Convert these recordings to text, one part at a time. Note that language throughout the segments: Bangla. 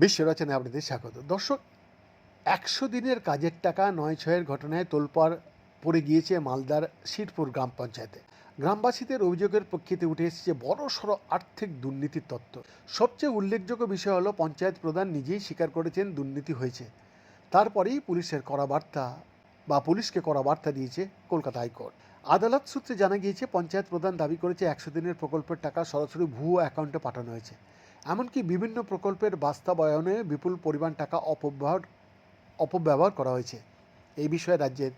বিশ্ব রচনায় আপনাদের স্বাগত। দর্শক, একশো দিনের কাজের টাকা নয় ছয়ের ঘটনায় তোলপাড় পড়ে গিয়েছে মালদার শিরপুর গ্রাম পঞ্চায়েতে। গ্রামবাসীদের অভিযোগের প্রেক্ষিতে উঠে এসেছে বড় সড়ো আর্থিক দুর্নীতির তত্ত্ব। সবচেয়ে উল্লেখযোগ্য বিষয় হলো, পঞ্চায়েত প্রধান নিজেই স্বীকার করেছেন দুর্নীতি হয়েছে। তারপরেই পুলিশের করা বার্তা বা পুলিশকে করা বার্তা দিয়েছে কলকাতা হাইকোর্ট। আদালত সূত্রে জানা গিয়েছে, পঞ্চায়েত প্রধান দাবি করেছে একশো দিনের প্রকল্পের টাকা সরাসরি ভুয়ো অ্যাকাউন্টে পাঠানো হয়েছে। এমনকি বিভিন্ন প্রকল্পের বাস্তবায়নে বিপুল পরিমাণ টাকা অপব্যবহার অপব্যবহার করা হয়েছে। এই বিষয়ে রাজ্যের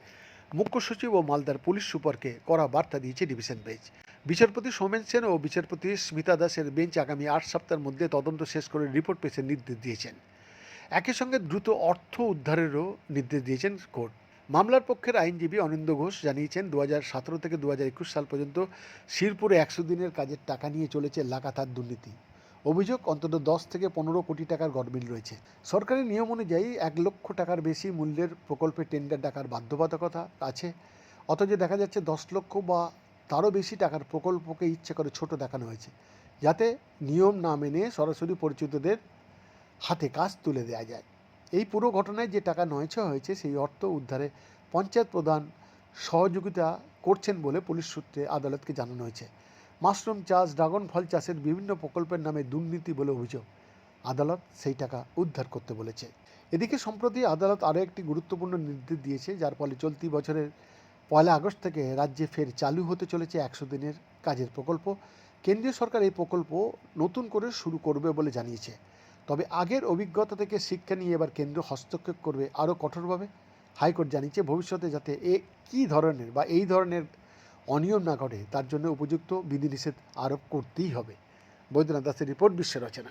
মুখ্য সচিব ও মালদার পুলিশ সুপারকে করা বার্তা দিয়েছে ডিভিশন বেঞ্চ। বিচারপতি সোমেন সেন ও বিচারপতি স্মিতা দাসের বেঞ্চ আগামী আট সপ্তাহের মধ্যে তদন্ত শেষ করে রিপোর্ট পেশের নির্দেশ দিয়েছেন। একই সঙ্গে দ্রুত অর্থ উদ্ধারেরও নির্দেশ দিয়েছেন কোর্ট। মামলার পক্ষের আইনজীবী অনিন্দ ঘোষ জানিয়েছেন দু সতেরো থেকে দু সাল পর্যন্ত শিরপুরে একশো দিনের কাজের টাকা নিয়ে চলেছে লাগাতার দুর্নীতি। অভিযোগ, অন্তত দশ থেকে পনেরো কোটি টাকার গরমিল রয়েছে। সরকারি নিয়ম অনুযায়ী এক লক্ষ টাকার বেশি মূল্যের প্রকল্পে টেন্ডার ডাকার বাধ্যবাধকতা আছে। অথচ দেখা যাচ্ছে দশ লক্ষ বা তারও বেশি টাকার প্রকল্পকে ইচ্ছে করে ছোট দেখানো হয়েছে। যাতে নিয়ম না মেনে সরাসরি পরিচিতদের হাতে কাজ তুলে দেওয়া যায়। এই পুরো ঘটনায় যে টাকা নয়ছ হয়েছে, সেই অর্থ উদ্ধারে পঞ্চায়েত প্রধান সহযোগিতা করছেন বলে পুলিশ সূত্রে আদালতকে জানানো হয়েছে। মাশরুম চাষ, ড্রাগন ফল চাষের বিভিন্ন প্রকল্পের নামে দুর্নীতি বলে অভিযোগ। আদালত সেই টাকা উদ্ধার করতে বলেছে। এদিকে সম্প্রতি আদালত আরও একটি গুরুত্বপূর্ণ নির্দেশ দিয়েছে, যার ফলে চলতি বছরের পয়লা আগস্ট থেকে রাজ্যে ফের চালু হতে চলেছে একশো দিনের কাজের প্রকল্প। কেন্দ্রীয় সরকার এই প্রকল্প নতুন করে শুরু করবে বলে জানিয়েছে। তবে আগের অভিজ্ঞতা থেকে শিক্ষা নিয়ে এবার কেন্দ্র হস্তক্ষেপ করবে আরও কঠোরভাবে। হাইকোর্ট জানিয়েছে, ভবিষ্যতে যাতে এ কী ধরনের বা এই ধরনের অনিয়ম না ঘটে, তার জন্য উপযুক্ত বিধিনিষেধ আরোপ করতেই হবে। বৈদ্যনাথ দাসের রিপোর্ট বিশ্ব রচনা।